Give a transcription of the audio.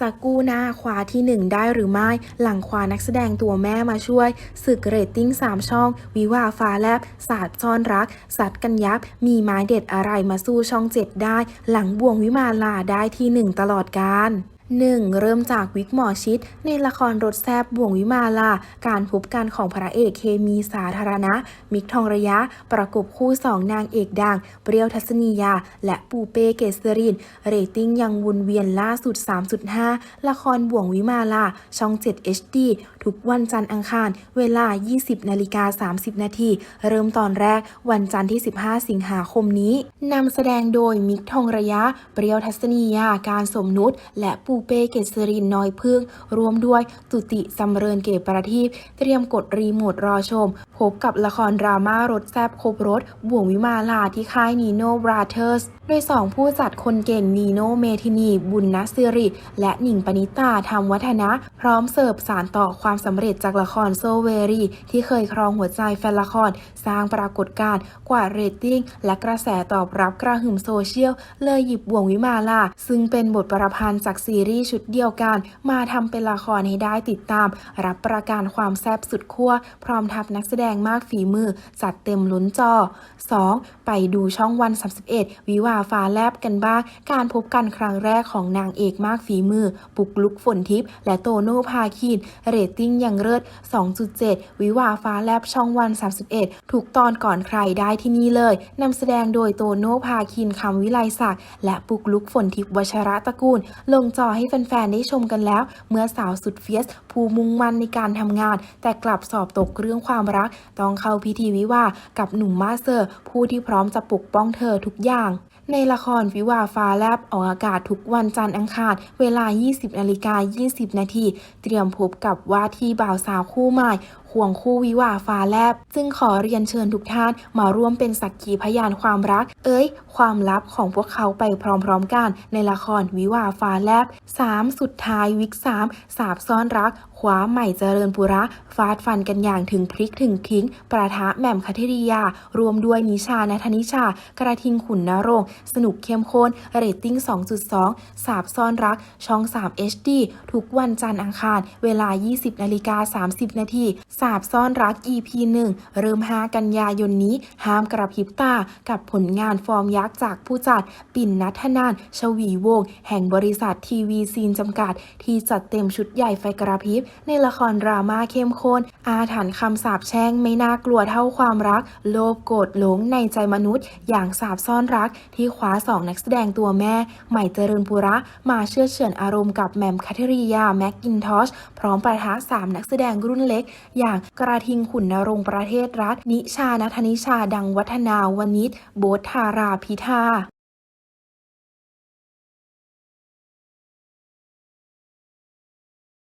จะกู้หน้าคว้าที่หนึ่งได้หรือไม่ หลังคว้านักแสดงตัวแม่มาช่วยศึกเรตติ้ง 3 ช่อง วิวาฟ้าแลบศาสตร์ซ่อนรัก สัตว์กันยับ มีไม้เด็ดอะไรมาสู้ช่องเจ็ดได้ หลังบ่วงวิมาลาได้ที่หนึ่งตลอดกาล 1. เริ่มจากวิกหมอชิด ในละครรถแซบบ่วงวิมาลา การพบกันของพระเอกเคมีสาธารณะ มิกทองระยะ ประกบคู่สองนางเอกดัง เปรี้ยวทัศนียา และปูเป้เกษริน เรตติ้งยังวนเวียนล่าสุด 3.5 ละครบ่วงวิมาลา ช่อง 7 HD ทุกวันจันทร์อังคาร เวลา 20นาฬิกา30 นาทีเริ่มตอนแรกวันจันทร์ที่ 15 สิงหาคมนี้นำแสดงโดยมิกทองระยะ เปรี้ยวทัศนียา การสมนุษและปูเป้เกษรินน้อยพึ่งรวมด้วยตุติสำเริญเกตประทีปเตรียมกดรีโมทรอชม พบกับละครดราม่ารถแซบครบรถบ่วงวิมาลาที่ค่ายนีโน่บราเธอร์สโดยสองผู้จัดคนเก่งนีโน่เมทินี บุญนสิริ และหนิงปณิตาธรรมวัฒนะ พร้อมเสิร์ฟสารต่อความสำเร็จจากละครโซเวรีที่เคยครองหัวใจแฟนละคร สร้างปรากฏการณ์กว่าเรตติ้ง และกระแสตอบรับกระหึ่มโซเชียล เลยหยิบบ่วงวิมาลา ซึ่งเป็นบทประพันธ์จากซีรีส์ชุดเดียวกัน มาทำเป็นละครให้ได้ติดตาม รับประการความแซ่บสุดขั้วพร้อมทับนักแสดงมากฝีมือ จัดเต็มล้นจอ 2. ไปดูช่องวัน 31 วิวาฟ้าแลบกันบ้าง การพบกันครั้งแรกของนางเอกมากฝีมือ ปุกลุกฝนทิพย์และโตโน่พาคินเรตติ้งยังเลิศ2.7 วิวาฟ้าแลบช่องวัน 31 ถูกตอนก่อนใครได้ที่นี่เลยนำแสดงโดยโตโน่พาคินคำวิไลศักดิ์และปุกลุกฝนทิพย์วชระตระกูล ลงจอให้แฟนๆได้ชมกันแล้ว เมื่อสาวสุดเฟียสภูมุ่งมั่นในการทำงาน แต่กลับสอบตกเรื่องความรัก ต้องเข้าพิธีวิวากับหนุ่มมาสเซอร์ ผู้ที่พร้อมจะปกป้องเธอทุกอย่าง ในละครวิวาฟ้าแลบออกอากาศทุกวันจันทร์อังคาร เวลา 20นาฬิกา20 นาที เตรียมพบกับว่าที่บ่าวสาวคู่ใหม่ ควงคู่วิวาฟ้าแลบ ซึ่งขอเรียนเชิญทุกท่านมาร่วมเป็นสักขีพยานความรัก เอ้ย ความลับของพวกเขาไปพร้อมๆกัน ในละครวิวาฟ้าแลบ 3 สุดท้ายวิก3สาบซ่อนรักคว้าใหม่เจริญปุระฟาดฟันกันอย่างถึงพริกถึงคิง ประทะแหม่มคัทริยา รวมด้วยนิชานัทนิชา กระทิงขุนนรงสนุกเข้มข้น เรตติ้ง 2.2 สาบซ่อนรัก ช่อง 3 HD ทุกวันจันทร์อังคาร เวลา 20นาฬิกา30 นาทีสาบซ่อนรัก EP 1 เริ่ม 5 กันยายนนี้ ห้ามกระพริบตา กับผลงานฟอร์มยักษ์จากผู้จัด ปิ่นนัทนาน ชวีวงศ์แห่งบริษัททีวีซีนจำกัด ที่จัดเต็มชุดใหญ่ไฟกระพริบ ในละครดราม่าเข้มข้น อาถรรพ์คำสาปแช่งไม่น่ากลัวเท่าความรัก โลภโกรธหลงในใจมนุษย์ อย่างสาบซ่อนรัก ที่คว้าสองนักแสดงตัวแม่ ใหม่เจริญปุระ มาเชื่อเฉือนอารมณ์กับแหม่มคัทริยาแม็กกินทอชพร้อมประทะสามนักแสดงรุ่นเล็กอย่างกระทิงขุนนรงประเทศรัฐ นิชานัทนิชาดังวัฒนา วณิชโบธาราพิธา